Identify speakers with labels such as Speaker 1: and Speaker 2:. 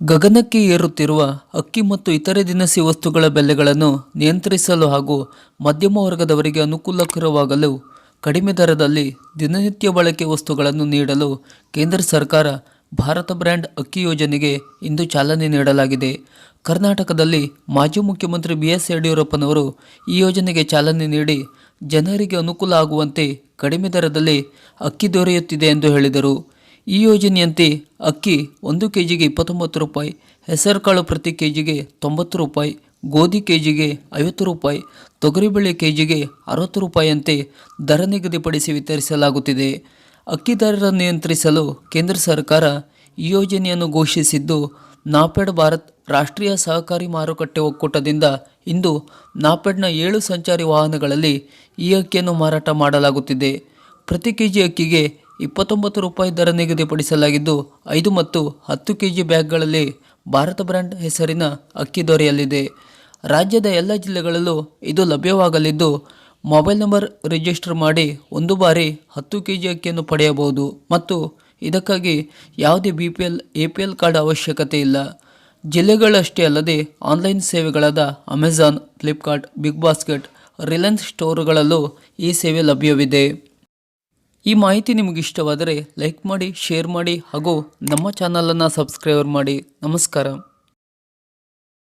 Speaker 1: ಗಗನಕ್ಕೆ ಏರುತ್ತಿರುವ ಅಕ್ಕಿ ಮತ್ತು ಇತರೆ ದಿನಸಿ ವಸ್ತುಗಳ ಬೆಲೆಗಳನ್ನು ನಿಯಂತ್ರಿಸಲು ಹಾಗೂ ಮಧ್ಯಮ ವರ್ಗದವರಿಗೆ ಅನುಕೂಲಕರವಾಗಲು ಕಡಿಮೆ ದರದಲ್ಲಿ ದಿನನಿತ್ಯ ಬಳಕೆ ವಸ್ತುಗಳನ್ನು ನೀಡಲು ಕೇಂದ್ರ ಸರ್ಕಾರ ಭಾರತ ಬ್ರ್ಯಾಂಡ್ ಅಕ್ಕಿ ಯೋಜನೆಗೆ ಇಂದು ಚಾಲನೆ ನೀಡಲಾಗಿದೆ. ಕರ್ನಾಟಕದಲ್ಲಿ ಮಾಜಿ ಮುಖ್ಯಮಂತ್ರಿ ಬಿ ಎಸ್ ಯಡಿಯೂರಪ್ಪನವರು ಈ ಯೋಜನೆಗೆ ಚಾಲನೆ ನೀಡಿ ಜನರಿಗೆ ಅನುಕೂಲ ಆಗುವಂತೆ ಕಡಿಮೆ ದರದಲ್ಲಿ ಅಕ್ಕಿ ದೊರೆಯುತ್ತಿದೆ ಎಂದು ಹೇಳಿದರು. ಈ ಯೋಜನೆಯಂತೆ ಅಕ್ಕಿ ಒಂದು ಕೆ ಜಿಗೆ ಇಪ್ಪತ್ತೊಂಬತ್ತು ರೂಪಾಯಿ, ಹೆಸರುಕಾಳು ಪ್ರತಿ ಕೆ ಜಿಗೆ ತೊಂಬತ್ತು ರೂಪಾಯಿ, ಗೋಧಿ ಕೆ ಜಿಗೆ ಐವತ್ತು ರೂಪಾಯಿ, ತೊಗರಿಬೇಳೆ ಕೆ ಜಿಗೆ ಅರವತ್ತು ರೂಪಾಯಿಯಂತೆ ದರ ನಿಗದಿಪಡಿಸಿ ವಿತರಿಸಲಾಗುತ್ತಿದೆ. ಅಕ್ಕಿ ದರ ನಿಯಂತ್ರಿಸಲು ಕೇಂದ್ರ ಸರ್ಕಾರ ಈ ಯೋಜನೆಯನ್ನು ಘೋಷಿಸಿದ್ದು, ನಾಪೆಡ್ ಭಾರತ್ ರಾಷ್ಟ್ರೀಯ ಸಹಕಾರಿ ಮಾರುಕಟ್ಟೆ ಒಕ್ಕೂಟದಿಂದ ಇಂದು ನಾಪೆಡ್ನ ಏಳು ಸಂಚಾರಿ ವಾಹನಗಳಲ್ಲಿ ಈ ಅಕ್ಕಿಯನ್ನು ಮಾರಾಟ ಮಾಡಲಾಗುತ್ತಿದೆ. ಪ್ರತಿ ಕೆ ಜಿ ಅಕ್ಕಿಗೆ ಇಪ್ಪತ್ತೊಂಬತ್ತು ರೂಪಾಯಿ ದರ ನಿಗದಿಪಡಿಸಲಾಗಿದ್ದು, ಐದು ಮತ್ತು ಹತ್ತು ಕೆ ಜಿ ಬ್ಯಾಗ್ಗಳಲ್ಲಿ ಭಾರತ ಬ್ರ್ಯಾಂಡ್ ಹೆಸರಿನ ಅಕ್ಕಿ ದೊರೆಯಲಿದೆ. ರಾಜ್ಯದ ಎಲ್ಲ ಜಿಲ್ಲೆಗಳಲ್ಲೂ ಇದು ಲಭ್ಯವಾಗಲಿದ್ದು, ಮೊಬೈಲ್ ನಂಬರ್ ರಿಜಿಸ್ಟರ್ ಮಾಡಿ ಒಂದು ಬಾರಿ ಹತ್ತು ಕೆಜಿ ಅಕ್ಕಿಯನ್ನು ಪಡೆಯಬಹುದು. ಮತ್ತು ಇದಕ್ಕಾಗಿ ಯಾವುದೇ B P L A P L card ಅವಶ್ಯಕತೆ ಇಲ್ಲ. ಜಿಲ್ಲೆಗಳಷ್ಟೇ ಅಲ್ಲದೆ ಆನ್ಲೈನ್ ಸೇವೆಗಳಾದ Amazon, Flipkart, big basket, Reliance ಸ್ಟೋರ್ಗಳಲ್ಲೂ ಈ ಸೇವೆ ಲಭ್ಯವಿದೆ. ಈ ಮಾಹಿತಿ ನಿಮಗೆ ಇಷ್ಟವಾದರೆ ಲೈಕ್ ಮಾಡಿ ಶೇರ್ ಮಾಡಿ ಹಾಗೂ ನಮ್ಮ ಚಾನಲನ್ನು ಸಬ್ಸ್ಕ್ರೈಬರ್ ಮಾಡಿ. ನಮಸ್ಕಾರ.